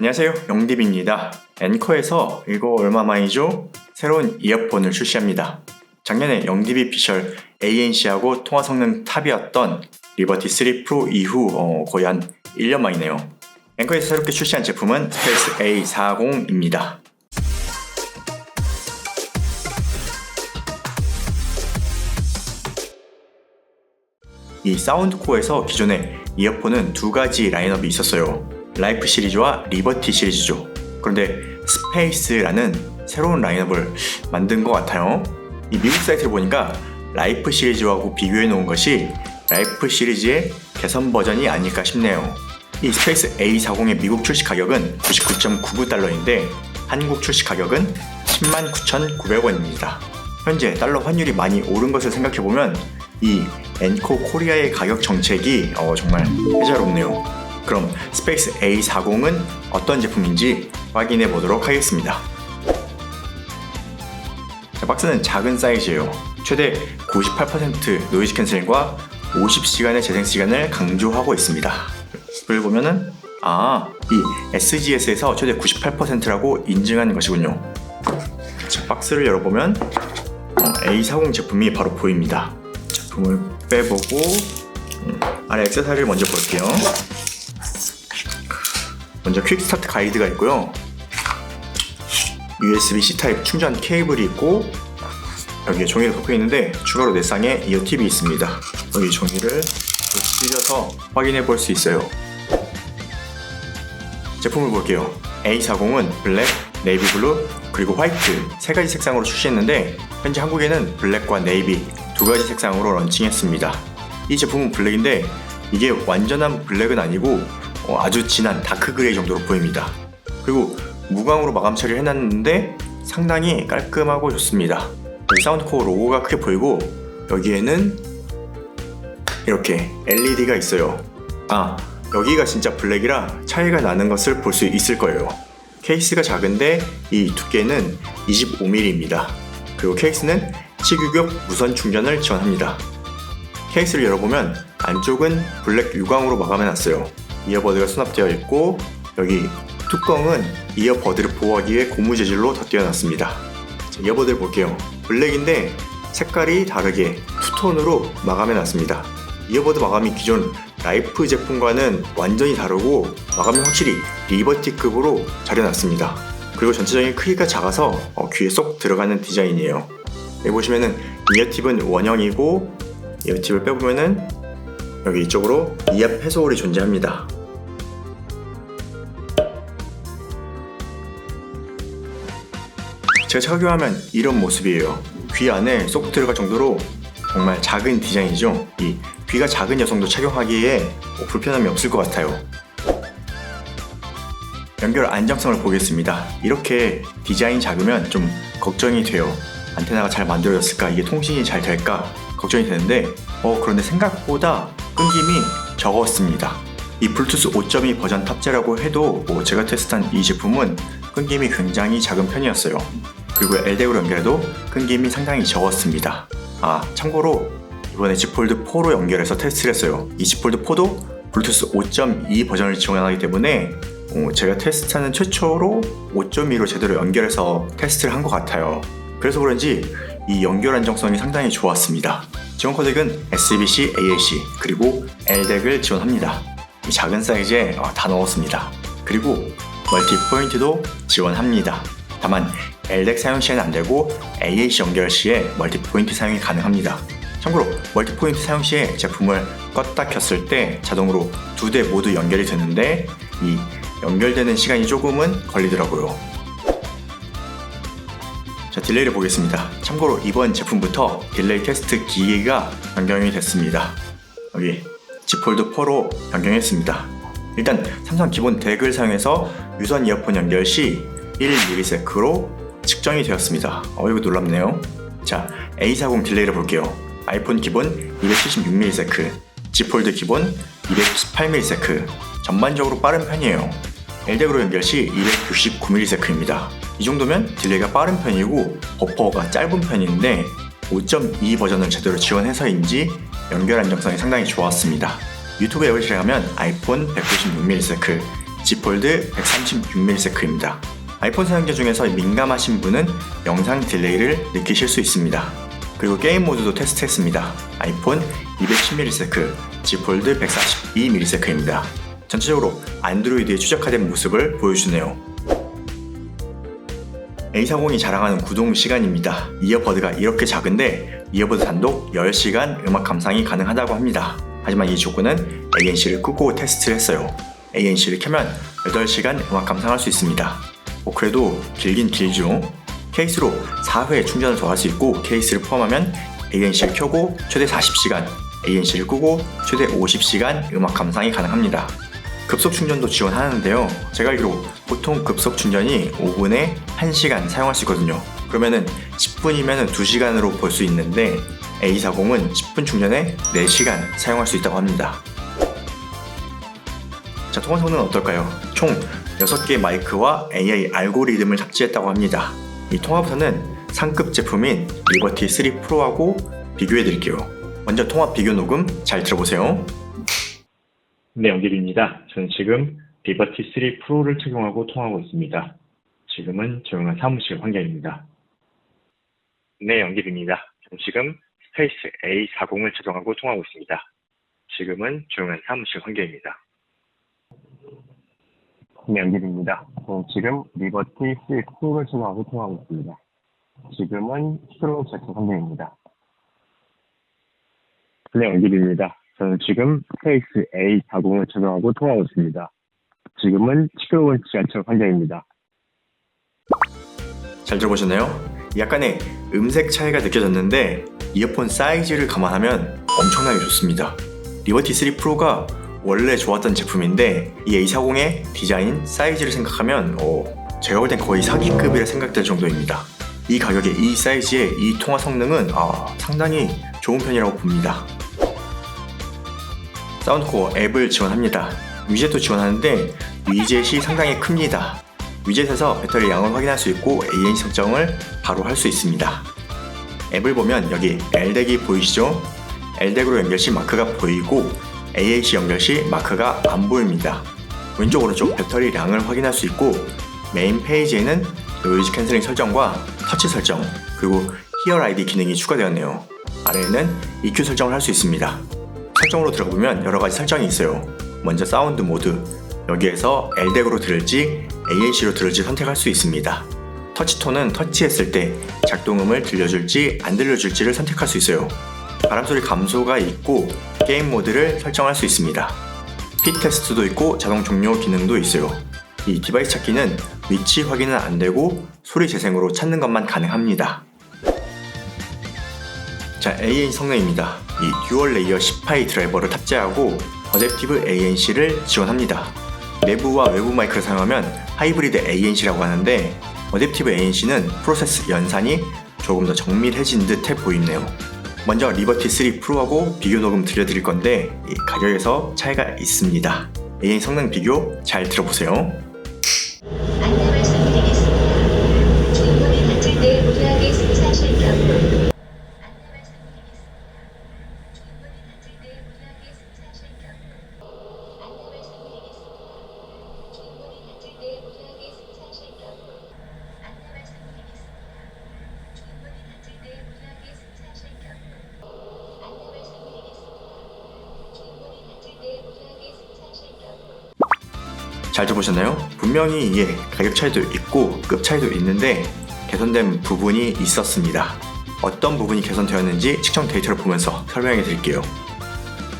안녕하세요. 영딥입니다. 앵커에서 이거 얼마 만이죠? 새로운 이어폰을 출시합니다. 작년에 영딥이 피셜 ANC하고 통화 성능 탑이었던 리버티 3 프로 이후 어, 거의 한 1년 만이네요. 앵커에서 새롭게 출시한 제품은 스페이스 A40입니다. 이 사운드 코어에서 기존에 이어폰은 두 가지 라인업이 있었어요. 라이프 시리즈와 리버티 시리즈죠. 그런데 스페이스라는 새로운 라인업을 만든 것 같아요. 이 미국 사이트를 보니까 라이프 시리즈하고 비교해 놓은 것이 라이프 시리즈의 개선 버전이 아닐까 싶네요. 이 스페이스 A40의 미국 출시 가격은 99.99달러인데 한국 출시 가격은 109,900원입니다. 현재 달러 환율이 많이 오른 것을 생각해보면 이 엔코 코리아의 가격 정책이 어, 정말 해자롭네요. 그럼 스페이스 A40은 어떤 제품인지 확인해 보도록 하겠습니다. 자, 박스는 작은 사이즈예요. 최대 98% 노이즈 캔슬링과 50시간의 재생 시간을 강조하고 있습니다. 그걸 보면은 아, 이 SGS에서 최대 98%라고 인증한 것이군요. 자, 박스를 열어보면 어, A40 제품이 바로 보입니다. 제품을 빼보고 음, 아래 액세서리를 먼저 볼게요. 먼저 퀵 스타트 가이드가 있고요. USB-C 타입 충전 케이블이 있고 여기에 종이를 덮여 있는데 추가로 내 쌍에 이어 팁이 있습니다. 여기 종이를 찢어서 확인해 볼 수 있어요. 제품을 볼게요. A40은 블랙, 네이비 블루, 그리고 화이트 세 가지 색상으로 출시했는데 현재 한국에는 블랙과 네이비 두 가지 색상으로 런칭했습니다. 이 제품은 블랙인데 이게 완전한 블랙은 아니고 어, 아주 진한 다크 그레이 정도로 보입니다. 그리고 무광으로 마감 처리를 해놨는데 상당히 깔끔하고 좋습니다. 사운드코어 로고가 크게 보이고 여기에는 이렇게 LED가 있어요. 아 여기가 진짜 블랙이라 차이가 나는 것을 볼 수 있을 거예요. 케이스가 작은데 이 두께는 25mm입니다. 그리고 케이스는 치규격 무선 충전을 지원합니다. 케이스를 열어보면 안쪽은 블랙 유광으로 마감해놨어요. 이어버드가 수납되어 있고 여기 뚜껑은 이어버드를 보호하기 위해 고무 재질로 덧띄어놨습니다. 자, 이어버드를 볼게요. 블랙인데 색깔이 다르게 투톤으로 마감해놨습니다. 이어버드 마감이 기존 라이프 제품과는 완전히 다르고 마감이 확실히 리버티급으로 잘 해놨습니다. 그리고 전체적인 크기가 작아서 어, 귀에 쏙 들어가는 디자인이에요. 여기 보시면은 이어팁은 원형이고 이어팁을 빼보면은 여기 이쪽으로 이어 해소홀이 존재합니다. 제가 착용하면 이런 모습이에요. 귀 안에 쏙 들어갈 정도로 정말 작은 디자인이죠. 이 귀가 작은 여성도 착용하기에 뭐 불편함이 없을 것 같아요. 연결 안정성을 보겠습니다. 이렇게 디자인 작으면 좀 걱정이 돼요. 안테나가 잘 만들어졌을까? 이게 통신이 잘 될까? 걱정이 되는데, 어, 그런데 생각보다 끊김이 적었습니다. 이 블루투스 5.2 버전 탑재라고 해도 뭐 제가 테스트한 이 제품은 끊김이 굉장히 작은 편이었어요. 그리고 LDAC으로 연결해도 끊김이 상당히 적었습니다. 아, 참고로 이번에 Z 폴드 4로 연결해서 테스트를 했어요. 이 Z 폴드 4도 블루투스 5.2 버전을 지원하기 때문에 어, 제가 테스트하는 최초로 5.2로 제대로 연결해서 테스트를 한 것 같아요. 그래서 그런지 이 연결 안정성이 상당히 좋았습니다. 지원 코덱은 SBC, AAC 그리고 LDAC을 지원합니다. 이 작은 사이즈에 어, 다 넣었습니다. 그리고 멀티 포인트도 지원합니다. 다만 LDAC 사용 시에는 안되고 AAC 연결 시에 멀티 포인트 사용이 가능합니다. 참고로 멀티 포인트 사용 시에 제품을 껐다 켰을 때 자동으로 두 대 모두 연결이 되는데 이 연결되는 시간이 조금은 걸리더라고요. 자, 딜레이를 보겠습니다. 참고로 이번 제품부터 딜레이 테스트 기기가 변경이 됐습니다. 여기 지폴드 4로 변경했습니다. 일단 삼성 기본 덱을 사용해서 유선 이어폰 연결 시 1ms로 측정이 되었습니다. 어, 이거 놀랍네요. 자, A40 딜레이를 볼게요. 아이폰 기본 276ms, 지폴드 기본 298ms, 전반적으로 빠른 편이에요. LDAC으로 연결 시 269ms입니다. 이 정도면 딜레이가 빠른 편이고 버퍼가 짧은 편인데 5.2 버전을 제대로 지원해서인지 연결 안정성이 상당히 좋았습니다. 유튜브 앱을 실행하면 아이폰 196ms, Z 폴드 136mm입니다. 아이폰 사용자 중에서 민감하신 분은 영상 딜레이를 느끼실 수 있습니다. 그리고 게임 모드도 테스트했습니다. 아이폰 210ms, Z 폴드 142ms입니다. 전체적으로 안드로이드의 최적화된 모습을 보여주네요. A40이 자랑하는 구동 시간입니다. 이어버드가 이렇게 작은데 이어버드 단독 10시간 음악 감상이 가능하다고 합니다. 하지만 이 조건은 ANC를 끄고 테스트를 했어요. ANC를 켜면 8시간 음악 감상할 수 있습니다. 어, 그래도 길긴 길죠. 케이스로 4회 충전을 더 할 수 있고 케이스를 포함하면 ANC를 켜고 최대 40시간, ANC를 끄고 최대 50시간 음악 감상이 가능합니다. 급속 충전도 지원하는데요. 제가 알기로 보통 급속 충전이 5분에 1시간 사용할 수 있거든요. 그러면은 10분이면 2시간으로 볼 수 있는데 A40은 10분 충전에 4시간 사용할 수 있다고 합니다. 자, 통화 성능은 어떨까요? 총 6개의 마이크와 AI 알고리즘을 탑재했다고 합니다. 이 통화부터는 상급 제품인 리버티 3 프로하고 비교해 드릴게요. 먼저 통화 비교 녹음 잘 들어보세요. 네, 연길입니다. 저는 지금 리버티 3 프로를 착용하고 통하고 있습니다. 지금은 조용한 사무실 환경입니다. 네, 연길입니다. 저는 지금 스페이스 A40을 착용하고 통하고 있습니다. 지금은 조용한 사무실 환경입니다. 네, 연길입니다. 저는 지금 리버티 3 프로를 착용하고 통하고 있습니다. 지금은 시끄러운 제품 환경입니다. 네, 연길입니다. 저는 지금 스페이스 A40을 착용하고 통하고 있습니다. 지금은 시끄러운 지하철 환경입니다. 잘 들어보셨나요? 약간의 음색 차이가 느껴졌는데 이어폰 사이즈를 감안하면 엄청나게 좋습니다. 리버티 3 프로가 원래 좋았던 제품인데 이 A40의 디자인, 사이즈를 생각하면 어, 제가 볼 땐 거의 사기급이라 생각될 정도입니다. 이 가격에 이 사이즈의 이 통화 성능은 아, 상당히 좋은 편이라고 봅니다. 사운드코어 앱을 지원합니다. 위젯도 지원하는데 위젯이 상당히 큽니다. 위젯에서 배터리 양을 확인할 수 있고 ANC 설정을 바로 할 수 있습니다. 앱을 보면 여기 LDEC이 보이시죠? LDEC으로 연결 시 마크가 보이고 AAC 연결 시 마크가 안 보입니다. 왼쪽 오른쪽 배터리량을 확인할 수 있고 메인 페이지에는 노이즈 캔슬링 설정과 터치 설정 그리고 히어 아이디 기능이 추가되었네요. 아래에는 EQ 설정을 할 수 있습니다. 설정으로 들어보면 여러 가지 설정이 있어요. 먼저 사운드 모드 여기에서 LDEC으로 들을지 AAC로 들을지 선택할 수 있습니다. 터치톤은 터치했을 때 작동음을 들려줄지 안 들려줄지를 선택할 수 있어요. 바람소리 감소가 있고 게임 모드를 설정할 수 있습니다. 핏 테스트도 있고 자동 종료 기능도 있어요. 이 디바이스 찾기는 위치 확인은 안 되고 소리 재생으로 찾는 것만 가능합니다. 자, ANC 성능입니다. 이 듀얼 레이어 10파이 드라이버를 탑재하고 어댑티브 ANC를 지원합니다. 내부와 외부 마이크를 사용하면 하이브리드 ANC라고 하는데 어댑티브 ANC는 프로세스 연산이 조금 더 정밀해진 듯해 보이네요. 먼저 리버티 3 프로하고 비교 녹음 들려드릴 건데 이 가격에서 차이가 있습니다. ANC 성능 비교 잘 들어보세요. 안내 말씀드리겠습니다. 주인분이 다칠 때 무리하게 승차하실 경 잘 들어보셨나요? 분명히 이게 가격 차이도 있고 급 차이도 있는데 개선된 부분이 있었습니다. 어떤 부분이 개선되었는지 측정 데이터를 보면서 설명해 드릴게요.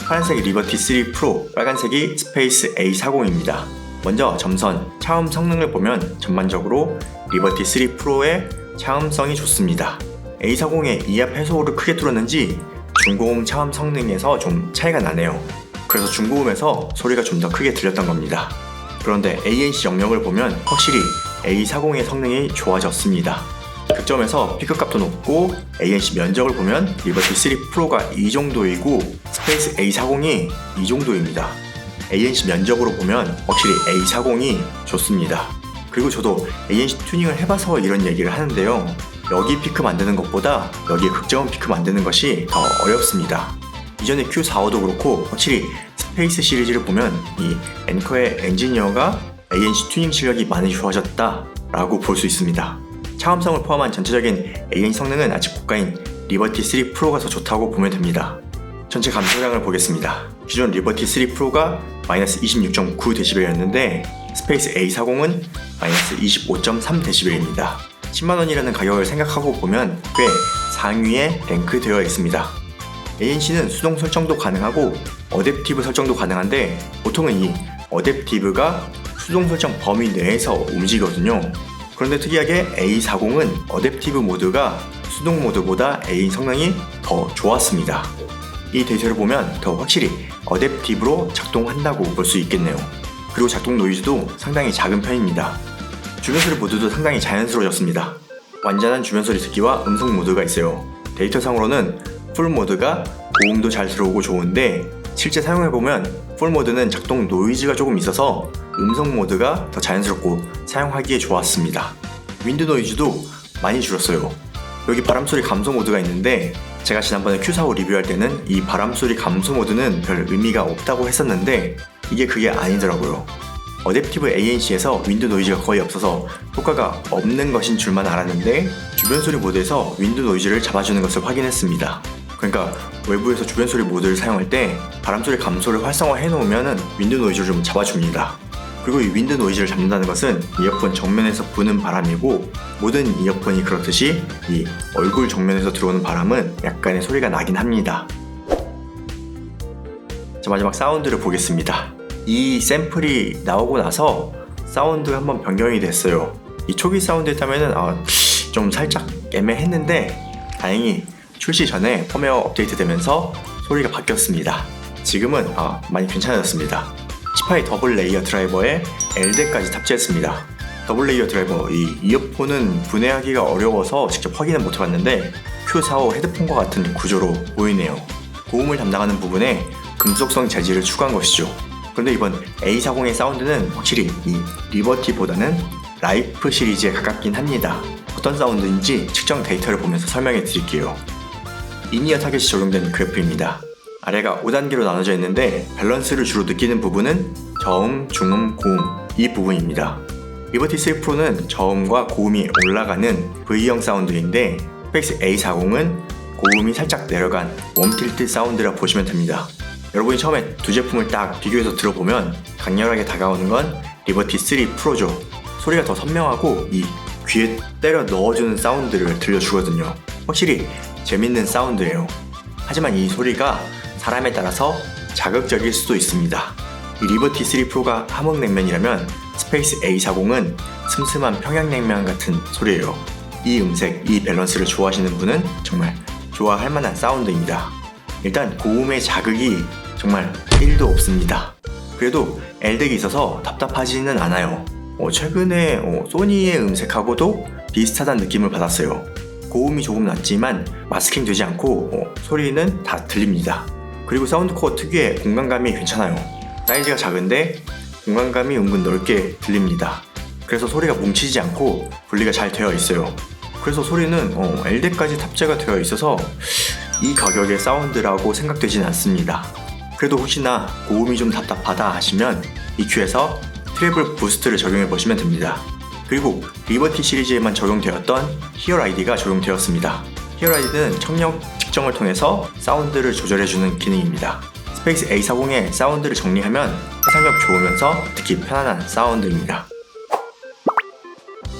파란색이 리버티 3 프로, 빨간색이 스페이스 A40입니다. 먼저 점선, 차음 성능을 보면 전반적으로 리버티 3 프로의 차음성이 좋습니다. A40의 이압 해소를 크게 뚫었는지 중고음 차음 성능에서 좀 차이가 나네요. 그래서 중고음에서 소리가 좀 더 크게 들렸던 겁니다. 그런데 ANC 영역을 보면 확실히 A40의 성능이 좋아졌습니다. 극점에서 피크값도 높고 ANC 면적을 보면 리버티 3 프로가 이 정도이고 스페이스 A40이 이 정도입니다. ANC 면적으로 보면 확실히 A40이 좋습니다. 그리고 저도 ANC 튜닝을 해봐서 이런 얘기를 하는데요. 여기 피크 만드는 것보다 여기 극저음 피크 만드는 것이 더 어렵습니다. 이전에 Q45도 그렇고 확실히 스페이스 시리즈를 보면 이 앵커의 엔지니어가 ANC 튜닝 실력이 많이 좋아졌다 라고 볼 수 있습니다. 차감성을 포함한 전체적인 ANC 성능은 아직 고가인 리버티 3 프로가 더 좋다고 보면 됩니다. 전체 감소량을 보겠습니다. 기존 리버티 3 프로가 마이너스 26.9dB였는데 스페이스 A40은 마이너스 25.3dB입니다. 10만원이라는 가격을 생각하고 보면 꽤 상위에 랭크되어 있습니다. ANC는 수동 설정도 가능하고 어댑티브 설정도 가능한데 보통은 이 어댑티브가 수동 설정 범위 내에서 움직이거든요. 그런데 특이하게 A40은 어댑티브 모드가 수동 모드보다 A 성능이 더 좋았습니다. 이 데이터를 보면 더 확실히 어댑티브로 작동한다고 볼 수 있겠네요. 그리고 작동 노이즈도 상당히 작은 편입니다. 주변 소리 모드도 상당히 자연스러워졌습니다. 완전한 주변 소리 듣기와 음성 모드가 있어요. 데이터상으로는 풀 모드가 고음도 잘 들어오고 좋은데 실제 사용해보면 풀 모드는 작동 노이즈가 조금 있어서 음성 모드가 더 자연스럽고 사용하기에 좋았습니다. 윈드 노이즈도 많이 줄었어요. 여기 바람소리 감소 모드가 있는데 제가 지난번에 Q45 리뷰할 때는 이 바람소리 감소 모드는 별 의미가 없다고 했었는데 이게 그게 아니더라고요. 어댑티브 ANC에서 윈드 노이즈가 거의 없어서 효과가 없는 것인 줄만 알았는데 주변 소리 모드에서 윈드 노이즈를 잡아주는 것을 확인했습니다. 그러니까 외부에서 주변 소리 모드를 사용할 때 바람 소리 감소를 활성화 해놓으면 윈드 노이즈를 좀 잡아줍니다. 그리고 이 윈드 노이즈를 잡는다는 것은 이어폰 정면에서 부는 바람이고 모든 이어폰이 그렇듯이 이 얼굴 정면에서 들어오는 바람은 약간의 소리가 나긴 합니다. 자 마지막 사운드를 보겠습니다. 이 샘플이 나오고 나서 사운드가 한번 변경이 됐어요. 이 초기 사운드였다면은 아, 좀 살짝 애매했는데 다행히 출시 전에 펌웨어 업데이트 되면서 소리가 바뀌었습니다. 지금은 아, 많이 괜찮아졌습니다. 치파이 더블 레이어 드라이버에 LD까지 탑재했습니다. 더블 레이어 드라이버 이 이어폰은 분해하기가 어려워서 직접 확인은 못 해봤는데 Q45 헤드폰과 같은 구조로 보이네요. 고음을 담당하는 부분에 금속성 재질을 추가한 것이죠. 그런데 이번 A40의 사운드는 확실히 이 리버티보다는 라이프 시리즈에 가깝긴 합니다. 어떤 사운드인지 측정 데이터를 보면서 설명해 드릴게요. 이니어 타겟이 적용된 그래프입니다. 아래가 5단계로 나눠져 있는데 밸런스를 주로 느끼는 부분은 저음, 중음, 고음 이 부분입니다. 리버티 3 프로는 저음과 고음이 올라가는 V형 사운드인데 스페이스 A40은 고음이 살짝 내려간 웜틸트 사운드라 보시면 됩니다. 여러분이 처음에 두 제품을 딱 비교해서 들어보면 강렬하게 다가오는 건 리버티 3 프로죠. 소리가 더 선명하고 이 귀에 때려 넣어주는 사운드를 들려주거든요. 확실히 재밌는 사운드예요. 하지만 이 소리가 사람에 따라서 자극적일 수도 있습니다. 이 리버티 3 프로가 함흥냉면이라면 스페이스 A40은 슴슴한 평양냉면 같은 소리예요. 이 음색, 이 밸런스를 좋아하시는 분은 정말 좋아할 만한 사운드입니다. 일단 고음의 자극이 정말 1도 없습니다. 그래도 L덱이 있어서 답답하지는 않아요. 어, 최근에 어, 소니의 음색하고도 비슷하다는 느낌을 받았어요. 고음이 조금 낮지만 마스킹 되지 않고 어, 소리는 다 들립니다. 그리고 사운드 코어 특유의 공간감이 괜찮아요. 사이즈가 작은데 공간감이 은근 넓게 들립니다. 그래서 소리가 뭉치지 않고 분리가 잘 되어 있어요. 그래서 소리는 어, L덱까지 탑재가 되어 있어서 이 가격의 사운드라고 생각되진 않습니다. 그래도 혹시나 고음이 좀 답답하다 하시면 EQ에서 트래블 부스트를 적용해 보시면 됩니다. 그리고 리버티 시리즈에만 적용되었던 히어라이디가 적용되었습니다. 히어라이디는 청력 측정을 통해서 사운드를 조절해주는 기능입니다. 스페이스 A40의 사운드를 정리하면 해상력 좋으면서 듣기 편안한 사운드입니다.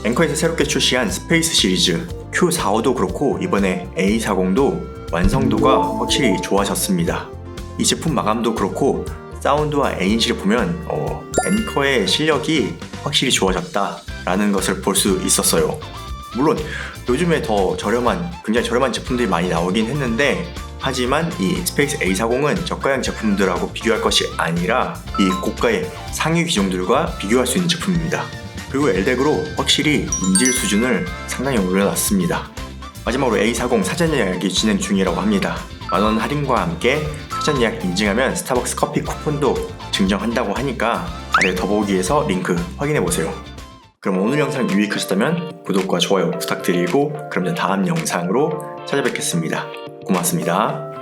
앵커에서 새롭게 출시한 스페이스 시리즈 Q45도 그렇고 이번에 A40도 완성도가 확실히 좋아졌습니다. 이 제품 마감도 그렇고 사운드와 ANC를 보면 어, 앵커의 실력이 확실히 좋아졌다 라는 것을 볼 수 있었어요. 물론 요즘에 더 저렴한 굉장히 저렴한 제품들이 많이 나오긴 했는데 하지만 이 스페이스 A40은 저가형 제품들하고 비교할 것이 아니라 이 고가의 상위 기종들과 비교할 수 있는 제품입니다. 그리고 LDEC으로 확실히 인질 수준을 상당히 올려놨습니다. 마지막으로 A40 사전 예약이 진행 중이라고 합니다. 만원 할인과 함께 사전 예약 인증하면 스타벅스 커피 쿠폰도 증정한다고 하니까 아래 더보기에서 링크 확인해보세요. 그럼 오늘 영상 유익하셨다면 구독과 좋아요 부탁드리고 그럼 다음 영상으로 찾아뵙겠습니다. 고맙습니다.